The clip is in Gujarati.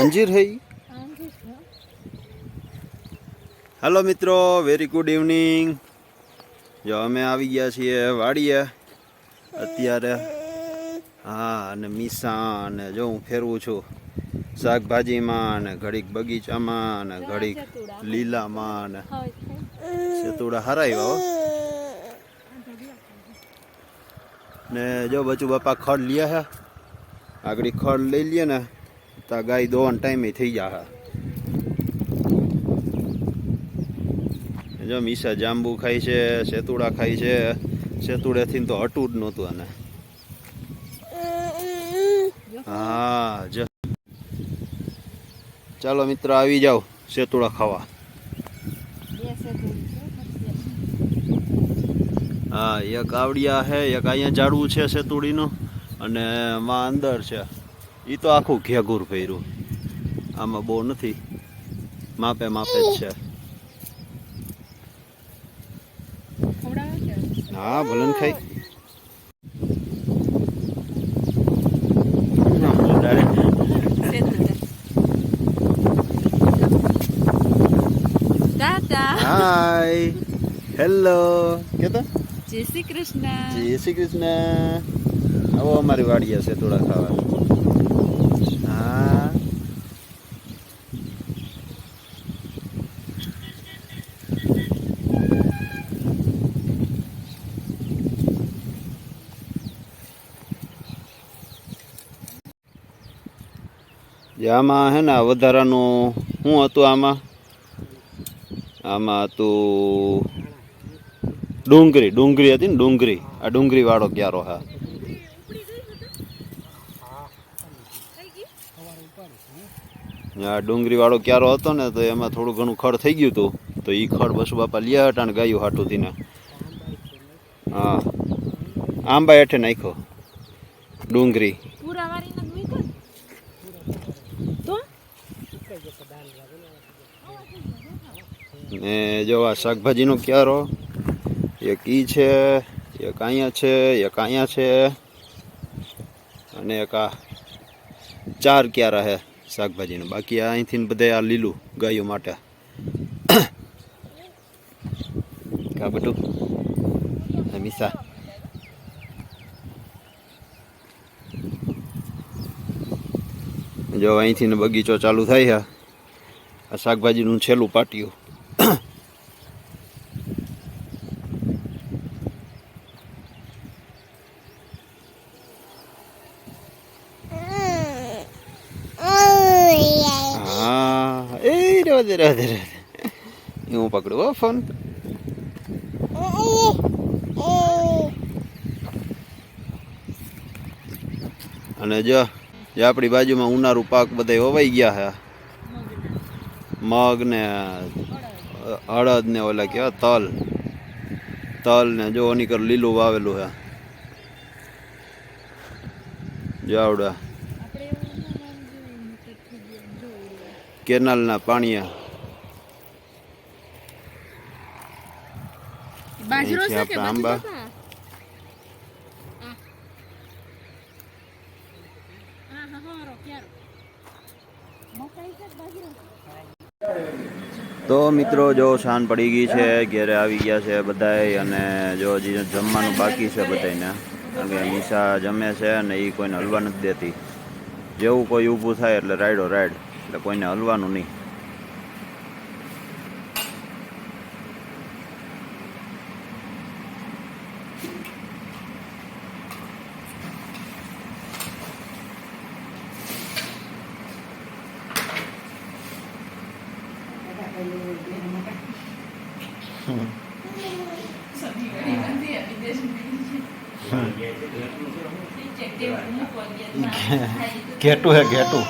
અંજીર હૈ? હાલો મિત્રો વેરી ગુડ ઇવનિંગ જો અમે આવી ગયા છીએ વાડીએ. અત્યારે, હા, અને મીસા, અને જો હું ફેરવું છું, શાકભાજીમાં, અને ઘડીક બગીચામાં, અને ઘડીક લીલામાં, અને સેતુડા હો. ને જો બચુ બાપા ખડ લે હે, આગળ ખડ લઈ લઈએ ને. તો ગાય દોવાનો ટાઈમે થઈ જાય જો મીસા જાંબુ ખાય છે સેતુડા ખાય છે સેતુડેથી તો હટું જ નહોતું આને. હા, જ. ચાલો મિત્ર, આવી જાઓ સેતુડા ખાવા. હા, એક આવડિયા છે એક અહીંયા ઝાડવું છે સેતુડીનું અને માં અંદર છે. એ તો આખું ઘેઘુર પહેર્યું આમાં બહુ નથી. માપે માપે જ છે. હા ભલન ખાઈ. હાય. હેલો. કેતો? જય શ્રી કૃષ્ણ. જય શ્રી કૃષ્ણ. આવો અમારી વાડીએ છે થોડા ખાવા. જે આમાં હે ને વધારાનું શું હતું આમાં? આમાં હતું ડુંગળી ડુંગળી હતી ને ડુંગળી આ ડુંગળીવાળો ક્યારો હા? આ ડુંગળી વાળો ક્યારો હતો ને, તો એમાં થોડું ઘણું ખડ થઈ ગયું હતું. તો એ ખડ બસુ બાપા લ્યા હતા ને ગાયું હાટું થઈને હા. આંબા હેઠે નાખ્યો. ડુંગળી પૂરા વારીને જ મૂક્યો તો ને જો આ શાકભાજીનો ક્યારો, એક ઈ છે, એક અહીંયા છે, એક અહીંયા છે, અને એક આ ચાર ક્યારા છે શાકભાજીનું. બાકી આ અહીંથી બધે આ લીલું ગાયો માટે. કા બધું. મીસા જો અહીંથી ને બગીચો ચાલુ થાય છે. આ શાકભાજીનું છેલ્લું પાટિયું. હા, એ રાધે રાધે રાધે. એ હું પકડું, હો, ફોન. અને જો જે આપણી બાજુમાં ઉનાળુ પાક બધા વવાઈ ગયા છે. મગ ને હળદ ને ઓલા કેવા તલ. તલ ને જો ઓની કર લીલું વાવેલું છે. જાવડા કેનાલના પાણીયા બાજરો છે કે આંબા. બાજરો હતા? આ. આ હા, હારો, ક્યારો. મકાઈ છે કે બાજરો? તો મિત્રો જો શાન પડી ગઈ છે, ઘેરે આવી ગયા છે બધાય અને જો હજી જમવાનું બાકી છે બધાને કારણ કે નિશા જમે છે અને એ કોઈને હલવા નથી દેતી. જેવું કોઈ ઊભું થાય એટલે રાઈડો રાઈડ એટલે કોઈને હલવાનું નહીં. ઘેટું હે ઘેટું.